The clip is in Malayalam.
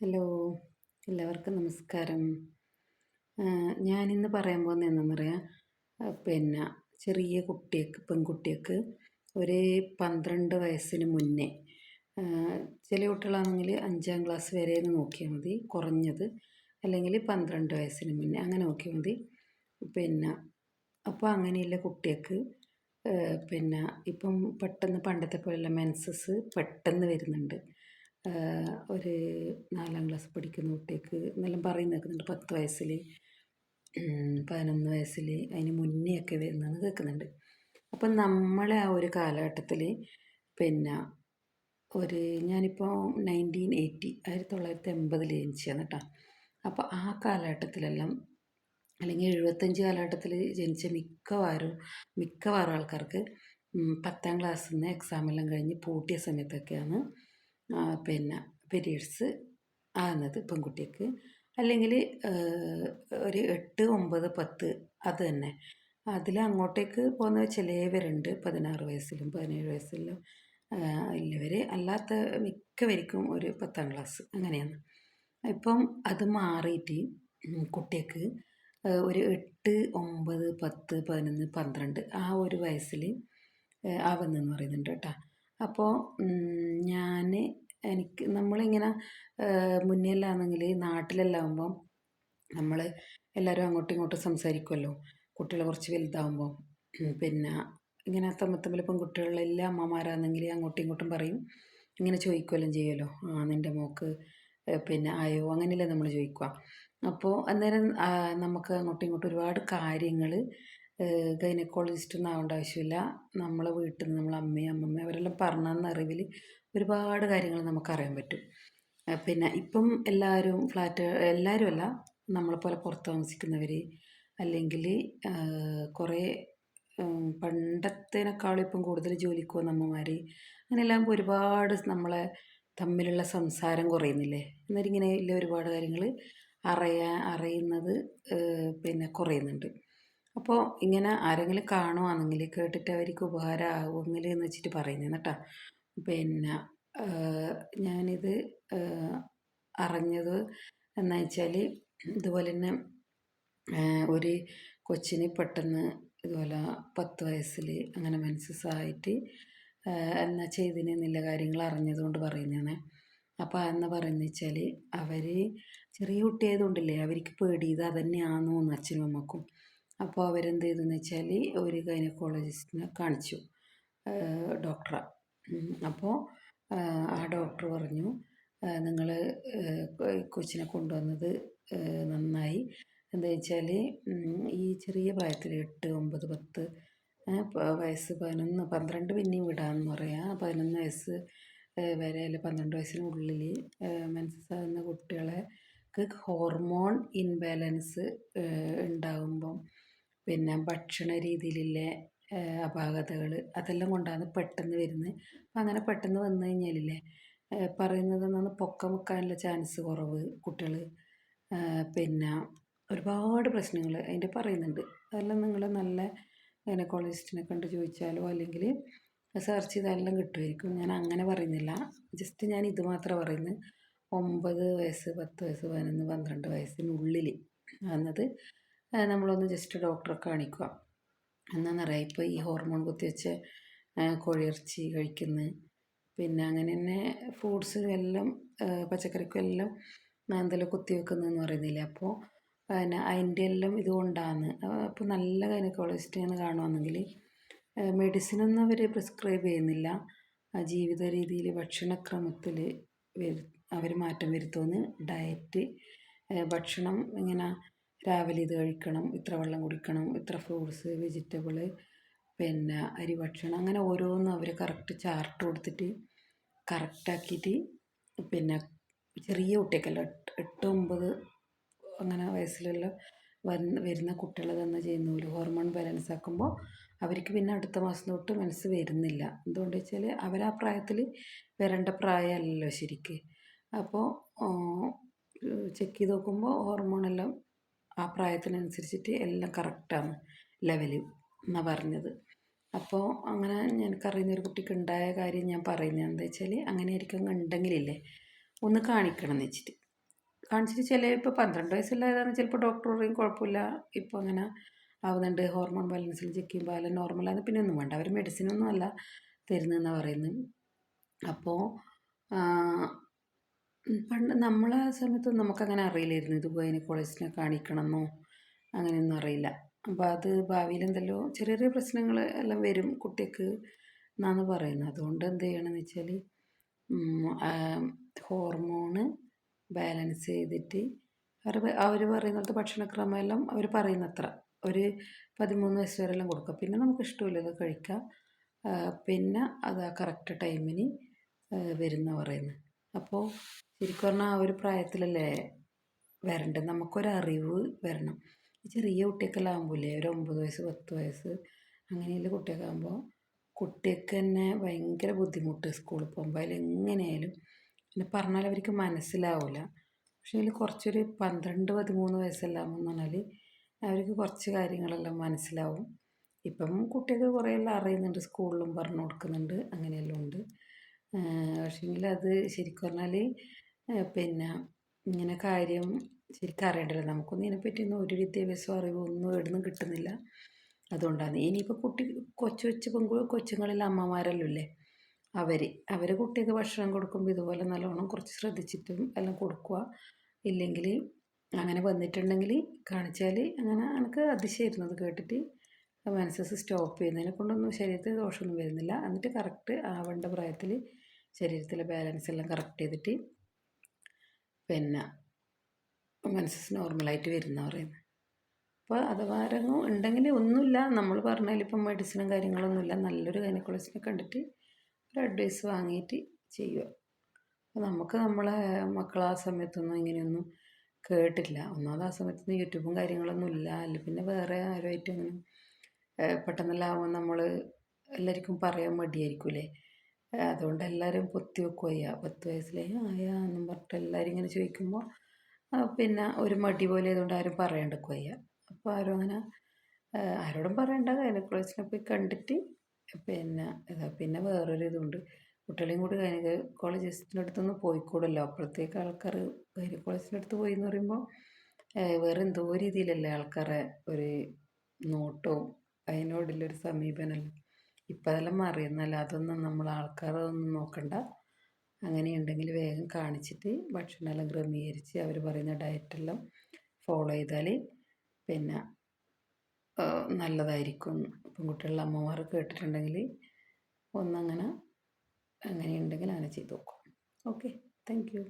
ഹലോ എല്ലാവർക്കും നമസ്കാരം. ഞാൻ ഇന്ന് പറയാൻ പോകുന്നത് എന്താണെന്നറിയാം പിന്നെ ചെറിയ കുട്ടികൾക്ക് പെൺകുട്ടികൾക്ക് ഒരു പന്ത്രണ്ട് വയസ്സിന് മുന്നേ ചില കുട്ടികളാണെങ്കിൽ അഞ്ചാം ക്ലാസ് വരെ നോക്കിയാൽ മതി. കുറഞ്ഞത് അല്ലെങ്കിൽ പന്ത്രണ്ട് വയസ്സിന് മുന്നേ അങ്ങനെ നോക്കിയാൽ മതി. പിന്നെ അപ്പോൾ അങ്ങനെയുള്ള കുട്ടികൾക്ക് പിന്നെ ഇപ്പം പെട്ടെന്ന് പണ്ടത്തെ പോലെയുള്ള മെൻസസ് പെട്ടെന്ന് വരുന്നുണ്ട്. ഒരു നാലാം ക്ലാസ് പഠിക്കുന്ന കുട്ടിക്ക് എന്നെല്ലാം പറയുന്ന കേൾക്കുന്നുണ്ട്. പത്ത് വയസ്സിൽ പതിനൊന്ന് വയസ്സിൽ അതിന് മുന്നേ ഒക്കെ വരുന്നതെന്ന് കേൾക്കുന്നുണ്ട്. അപ്പം നമ്മളെ ആ ഒരു കാലഘട്ടത്തിൽ പിന്നെ ഒരു ഞാനിപ്പോൾ നയന്റീൻ എയ്റ്റി ആയിരത്തി തൊള്ളായിരത്തി എൺപതിൽ ജനിച്ചതാണ് കേട്ടോ അപ്പോൾ ആ കാലഘട്ടത്തിലെല്ലാം അല്ലെങ്കിൽ എഴുപത്തഞ്ച് കാലഘട്ടത്തിൽ ജനിച്ച മിക്കവാറും മിക്കവാറും ആൾക്കാർക്ക് പത്താം ക്ലാസ്സിൽ നിന്ന് എക്സാമെല്ലാം കഴിഞ്ഞ് പൂട്ടിയ സമയത്തൊക്കെയാണ് പിന്നെ പീരീഡ്സ് ആകുന്നത് പെൺകുട്ടിക്ക്. അല്ലെങ്കിൽ ഒരു എട്ട് ഒമ്പത് പത്ത് അത് തന്നെ. അതിൽ അങ്ങോട്ടേക്ക് പോകുന്ന ചിലവരുണ്ട് പതിനാറ് വയസ്സിലും പതിനേഴ് വയസ്സിലും. ഉള്ളവർ അല്ലാത്ത മിക്കവർക്കും ഒരു പത്താം ക്ലാസ് അങ്ങനെയാണ്. ഇപ്പം അത് മാറിയിട്ട് കുട്ടിക്ക് ഒരു എട്ട് ഒമ്പത് പത്ത് പതിനൊന്ന് പന്ത്രണ്ട് ആ ഒരു വയസ്സിൽ ആവുന്നെന്ന് പറയുന്നുണ്ട് കേട്ടോ. അപ്പോൾ ഞാൻ എനിക്ക് നമ്മളിങ്ങനെ മുന്നിലാണെങ്കിൽ നാട്ടിലെല്ലാം ആകുമ്പം നമ്മൾ എല്ലാവരും അങ്ങോട്ടും ഇങ്ങോട്ടും സംസാരിക്കുമല്ലോ കുട്ടികൾ കുറച്ച് വലുതാകുമ്പോൾ പിന്നെ ഇങ്ങനെ തമ്മിൽ തമ്മിൽ എല്ലാ അമ്മമാരാണെങ്കിൽ അങ്ങോട്ടും ഇങ്ങോട്ടും പറയും. ഇങ്ങനെ ചോദിക്കുമല്ലോ ചെയ്യുമല്ലോ ആ നിന്റെ മോക്ക് പിന്നെ ആയോ? അങ്ങനെയല്ലേ നമ്മൾ ചോദിക്കുക അപ്പോൾ അന്നേരം നമുക്ക് അങ്ങോട്ടും ഇങ്ങോട്ടും ഒരുപാട് കാര്യങ്ങൾ ഗൈനക്കോളജിസ്റ്റ് ഒന്നും ആവേണ്ട ആവശ്യമില്ല. നമ്മളെ വീട്ടിൽ നിന്ന് നമ്മളെ അമ്മയും അമ്മമ്മ അവരെല്ലാം പറഞ്ഞു അറിവിൽ ഒരുപാട് കാര്യങ്ങൾ നമുക്കറിയാൻ പറ്റും. പിന്നെ ഇപ്പം എല്ലാവരും ഫ്ലാറ്റ് എല്ലാവരും അല്ല നമ്മളെപ്പോലെ പുറത്ത് താമസിക്കുന്നവർ അല്ലെങ്കിൽ കുറേ പണ്ടത്തേനേക്കാളും ഇപ്പം കൂടുതൽ ജോലിക്ക് പോകുന്ന അമ്മമാർ അങ്ങനെയെല്ലാം ഒരുപാട് നമ്മളെ തമ്മിലുള്ള സംസാരം കുറയുന്നില്ലേ? ഇങ്ങനെ ഇല്ല ഒരുപാട് കാര്യങ്ങൾ അറിയാൻ അറിയുന്നത് പിന്നെ കുറയുന്നുണ്ട്. അപ്പോൾ ഇങ്ങനെ ആരെങ്കിലും കാണുവാണെങ്കിൽ കേട്ടിട്ട് അവർക്ക് ഉപകാരമാകുമെങ്കിൽ എന്ന് വെച്ചിട്ട് പറയുന്നത് കേട്ടോ. പിന്നെ ഞാനിത് അറിഞ്ഞത് എന്ന് വെച്ചാൽ ഇതുപോലെ തന്നെ ഒരു കൊച്ചിന് പെട്ടെന്ന് ഇതുപോലെ പത്ത് വയസ്സിൽ അങ്ങനെ മനസ്സായിട്ട് എന്നാ എന്നാ നല്ല കാര്യങ്ങൾ അറിഞ്ഞത് കൊണ്ട് പറയുന്നതാണ് അപ്പോൾ അന്ന് പറയുന്നത് വെച്ചാൽ അവർ ചെറിയ കുട്ടിയായതുകൊണ്ടില്ലേ അവർക്ക് പേടി ഇത് അതന്നെയാണോ എന്ന് അച്ഛനും അമ്മക്കും. അപ്പോൾ അവരെന്ത് ചെയ്തെന്ന് വെച്ചാൽ ഒരു ഗൈനക്കോളജിസ്റ്റിനെ കാണിച്ചു ഡോക്ടറെ. അപ്പോൾ ആ ഡോക്ടർ പറഞ്ഞു നിങ്ങൾ കൊച്ചിനെ കൊണ്ടുവന്നത് നന്നായി. എന്താ വെച്ചാൽ ഈ ചെറിയ പ്രായത്തിൽ എട്ട് ഒമ്പത് പത്ത് വയസ്സ് പതിനൊന്ന് പന്ത്രണ്ട് പിന്നെയും വിടാമെന്ന് പറയാം. പതിനൊന്ന് വയസ്സ് വരെ അല്ലെ പന്ത്രണ്ട് വയസ്സിനുള്ളിൽ മെൻസസ് ആകുന്ന കുട്ടികളെ ഹോർമോൺ ഇൻബാലൻസ് ഉണ്ടാകുമ്പം പിന്നെ ഭക്ഷണ രീതിയിലുള്ള അപാകതകൾ അതെല്ലാം കൊണ്ടാണ് പെട്ടെന്ന് വരുന്നത്. അപ്പം അങ്ങനെ പെട്ടെന്ന് വന്നു കഴിഞ്ഞാലില്ലേ പറയുന്നത് എന്നാണ് പൊക്കം വെക്കാനുള്ള ചാൻസ് കുറവ് കുട്ടികൾ പിന്നെ ഒരുപാട് പ്രശ്നങ്ങൾ അതിന്റെ പറയുന്നുണ്ട്. അതെല്ലാം നിങ്ങൾ നല്ല ഗൈനക്കോളജിസ്റ്റിനെ കണ്ട് ചോദിച്ചാലോ അല്ലെങ്കിൽ സെർച്ച് ചെയ്താലെല്ലാം കിട്ടുമായിരിക്കും. ഞാൻ അങ്ങനെ പറയുന്നില്ല. ജസ്റ്റ് ഞാൻ ഇത് മാത്രം പറയുന്നത്. ഒമ്പത് വയസ്സ് പത്ത് വയസ്സ് പതിനൊന്ന് പന്ത്രണ്ട് വയസ്സിനുള്ളിൽ എന്നത് നമ്മളൊന്ന് ജസ്റ്റ് ഡോക്ടറെ കാണിക്കുക. എന്താണെന്നറിയാം ഇപ്പോൾ ഈ ഹോർമോൺ കുത്തിവെച്ച് കോഴിയിറച്ചി കഴിക്കുന്നു. പിന്നെ അങ്ങനെ തന്നെ ഫ്രൂട്ട്സിനും എല്ലാം പച്ചക്കറിക്കും എല്ലാം എന്തെല്ലാം കുത്തിവെക്കുന്നതെന്ന് പറയുന്നില്ല? അപ്പോൾ പിന്നെ അതിന്റെ എല്ലാം ഇതുകൊണ്ടാണ് അപ്പോൾ നല്ല ഗൈനക്കോളജിസ്റ്റിനെ കാണുവാണെങ്കിൽ മെഡിസിനൊന്നും അവർ പ്രിസ്ക്രൈബ് ചെയ്യുന്നില്ല. ജീവിത രീതിയിൽ ഭക്ഷണക്രമത്തിൽ അവർ മാറ്റം വരുത്തുമെന്ന് ഡയറ്റ് ഭക്ഷണം ഇങ്ങനെ രാവിലെ ഇത് കഴിക്കണം ഇത്ര വെള്ളം കുടിക്കണം ഇത്ര ഫ്രൂട്ട്സ് വെജിറ്റബിൾ പിന്നെ അരി ഭക്ഷണം അങ്ങനെ ഓരോന്നും അവർ കറക്റ്റ് ചാർട്ട് കൊടുത്തിട്ട് കറക്റ്റാക്കിയിട്ട് പിന്നെ ചെറിയ കുട്ടിയൊക്കെയല്ല എട്ട് ഒമ്പത് അങ്ങനെ വയസ്സിലുള്ള വന്ന് വരുന്ന കുട്ടികൾ തന്നെ ചെയ്യുന്ന ഒരു ഹോർമോൺ ബാലൻസ് ആക്കുമ്പോൾ അവർക്ക് പിന്നെ അടുത്ത മാസം തൊട്ട് മനസ്സ് വരുന്നില്ല. എന്തുകൊണ്ട് വെച്ചാൽ അവർ ആ പ്രായത്തിൽ വരേണ്ട പ്രായമല്ലല്ലോ ശരിക്ക്. അപ്പോൾ ചെക്ക് ചെയ്ത് നോക്കുമ്പോൾ ഹോർമോണെല്ലാം ആ പ്രായത്തിനനുസരിച്ചിട്ട് എല്ലാം കറക്റ്റാണ് ലെവൽ എന്നാണ് പറഞ്ഞത്. അപ്പോൾ അങ്ങനെ എനിക്കറിയുന്ന ഒരു കുട്ടിക്ക് ഉണ്ടായ കാര്യം ഞാൻ പറയുന്നത് എന്താ വെച്ചാൽ അങ്ങനെ ആയിരിക്കും ഉണ്ടെങ്കിലില്ലേ ഒന്ന് കാണിക്കണം എന്ന് വെച്ചിട്ട്. കാണിച്ചിട്ട് ചില ഇപ്പോൾ പന്ത്രണ്ട് വയസ്സുള്ളതാണ് ചിലപ്പോൾ ഡോക്ടർ പറയും കുഴപ്പമില്ല. ഇപ്പോൾ അങ്ങനെ ആവുന്നുണ്ട്. ഹോർമോൺ ബാലൻസിൽ ചെക്ക് ചെയ്യുമ്പോൾ അല്ല നോർമലാണ് പിന്നെ ഒന്നും വേണ്ട. അവർ മെഡിസിനൊന്നും അല്ല തരുന്നതെന്നാണ് പറയുന്നത്. അപ്പോൾ പണ്ട് നമ്മളെ സമയത്ത് നമുക്കങ്ങനെ അറിയില്ലായിരുന്നു ഇതുപോലെ ഇത് കോളേജിനെ കാണിക്കണമെന്നോ അങ്ങനെയൊന്നും അറിയില്ല. അപ്പോൾ അത് ഭാവിയിൽ എന്തെല്ലോ ചെറിയ ചെറിയ പ്രശ്നങ്ങൾ എല്ലാം വരും കുട്ടിക്ക് എന്നാണ് പറയുന്നത്. അതുകൊണ്ട് എന്ത് ചെയ്യണമെന്ന് വെച്ചാൽ ഹോർമോണ് ബാലൻസ് ചെയ്തിട്ട് അവർ അവർ പറയുന്നിടത്ത് ഭക്ഷണക്രമമെല്ലാം അവർ പറയുന്നത്ര. ഒരു പതിമൂന്ന് വയസ്സ് വരെ എല്ലാം കൊടുക്കുക പിന്നെ നമുക്ക് ഇഷ്ടമില്ലത് കഴിക്കാം. പിന്നെ അത് കറക്റ്റ് ടൈമിന് വരുന്ന പറയുന്നത്. അപ്പോൾ ശരിക്കും പറഞ്ഞാൽ ആ ഒരു പ്രായത്തിലല്ലേ വരണ്ടത്? നമുക്കൊരറിവ് വരണം. ചെറിയ കുട്ടിയൊക്കെല്ലാം ആകുമ്പോഴേ ഒരു ഒമ്പത് വയസ്സ് പത്ത് വയസ്സ് അങ്ങനെയുള്ള കുട്ടിയൊക്കെ ആകുമ്പോൾ കുട്ടിയൊക്കെ തന്നെ ഭയങ്കര ബുദ്ധിമുട്ട് സ്കൂളിൽ പോകുമ്പോൾ അതിൽ എങ്ങനെയായാലും പിന്നെ പറഞ്ഞാൽ അവർക്ക് മനസ്സിലാവില്ല പക്ഷേ അതിൽ കുറച്ചൊരു പന്ത്രണ്ട് പതിമൂന്ന് വയസ്സെല്ലാം എന്ന് പറഞ്ഞാൽ അവർക്ക് കുറച്ച് കാര്യങ്ങളെല്ലാം മനസ്സിലാവും. ഇപ്പം കുട്ടികൾക്ക് കുറേ എല്ലാം അറിയുന്നുണ്ട് സ്കൂളിലും പറഞ്ഞു കൊടുക്കുന്നുണ്ട് അങ്ങനെയെല്ലാം ഉണ്ട്. പക്ഷേങ്കിൽ അത് ശരിക്കും പറഞ്ഞാൽ പിന്നെ ഇങ്ങനെ കാര്യം ശരിക്കും അറിയണ്ടല്ലോ. നമുക്കൊന്നും ഇതിനെപ്പറ്റിയൊന്നും ഒരു വിദ്യാഭ്യാസവും അറിവോ ഒന്നും എവിടുന്നും കിട്ടുന്നില്ല. അതുകൊണ്ടാണ്. ഇനിയിപ്പോൾ കുട്ടി കൊച്ചു കൊച്ചു പെങ്കു കൊച്ചുങ്ങളിൽ അമ്മമാരെല്ലാം ഇല്ലേ അവർ അവർ കുട്ടിക്ക് ഭക്ഷണം കൊടുക്കുമ്പോൾ ഇതുപോലെ നല്ലോണം കുറച്ച് ശ്രദ്ധിച്ചിട്ടും എല്ലാം കൊടുക്കുക. ഇല്ലെങ്കിൽ അങ്ങനെ വന്നിട്ടുണ്ടെങ്കിൽ കാണിച്ചാൽ അങ്ങനെ എനിക്ക് അതിശയായിരുന്നു. അത് കേട്ടിട്ട് മനസ്സസ് സ്റ്റോപ്പ് ചെയ്യുന്നതിനെ കൊണ്ടൊന്നും ശരീരത്തിൽ ദോഷമൊന്നും വരുന്നില്ല. എന്നിട്ട് കറക്റ്റ് ആവേണ്ട പ്രായത്തിൽ ശരീരത്തിലെ ബാലൻസ് എല്ലാം കറക്റ്റ് ചെയ്തിട്ട് പിന്നെ മെൻസസ് നോർമലായിട്ട് വരുന്ന പറയുന്നത് അപ്പോൾ അഥവാ ആരെങ്കിലും ഉണ്ടെങ്കിൽ ഒന്നുമില്ല. നമ്മൾ പറഞ്ഞാൽ ഇപ്പം മെഡിസിനും കാര്യങ്ങളൊന്നുമില്ല. നല്ലൊരു ഗൈനക്കോളജിനെ കണ്ടിട്ട് ഒരു അഡ്വൈസ് വാങ്ങിയിട്ട് ചെയ്യുക അപ്പോൾ നമുക്ക് നമ്മളെ മക്കൾ ആ സമയത്തൊന്നും ഇങ്ങനെയൊന്നും കേട്ടില്ല. ഒന്നാമത് ആ സമയത്തൊന്നും യൂട്യൂബും കാര്യങ്ങളൊന്നും ഇല്ല. അല്ല പിന്നെ വേറെ ആരുമായിട്ടും അങ്ങനെ പെട്ടെന്നെല്ലാം ആവുമ്പോൾ നമ്മൾ എല്ലാവർക്കും പറയാൻ മടിയായിരിക്കൂലേ അതുകൊണ്ട് എല്ലാവരും പൊത്തി വെക്കുക പത്ത് വയസ്സിലേ ആയാ എന്നും പറഞ്ഞിട്ട് എല്ലാവരും ഇങ്ങനെ ചോദിക്കുമ്പോൾ പിന്നെ ഒരു മടി പോലെ ആയതുകൊണ്ട് ആരും പറയാണ്ടിരിക്കുക അപ്പോൾ ആരും അങ്ങനെ ആരോടും പറയണ്ട. ഗൈനക്കോളജിനെ പോയി കണ്ടിട്ട് പിന്നെ പിന്നെ വേറൊരു ഇതുണ്ട്. കുട്ടികളെയും കൂടി ഗൈനക്കോളജിസ്റ്റിന്റെ അടുത്തൊന്നും പോയിക്കൂടല്ലോ. അപ്പോഴത്തേക്ക് ആൾക്കാർ ഗൈനക്കോളജിന്റെ അടുത്ത് പോയി എന്ന് പറയുമ്പോൾ വേറെ എന്തോ രീതിയിലല്ലേ ആൾക്കാരെ ഒരു നോട്ടവും അതിനോടുള്ളൊരു സമീപനമല്ലോ ഇപ്പം അതെല്ലാം മാറിയെന്നല്ല അതൊന്നും നമ്മൾ ആൾക്കാരൊന്നും നോക്കണ്ട. അങ്ങനെയുണ്ടെങ്കിൽ വേഗം കാണിച്ചിട്ട് ഭക്ഷണമെല്ലാം ക്രമീകരിച്ച് അവർ പറയുന്ന ഡയറ്റെല്ലാം ഫോളോ ചെയ്താൽ പിന്നെ നല്ലതായിരിക്കും. പെൺകുട്ടികളുടെ അമ്മമാർ കേട്ടിട്ടുണ്ടെങ്കിൽ ഒന്നങ്ങനെ അങ്ങനെയുണ്ടെങ്കിൽ അങ്ങനെ ചെയ്ത് നോക്കും ഓക്കെ താങ്ക് യു.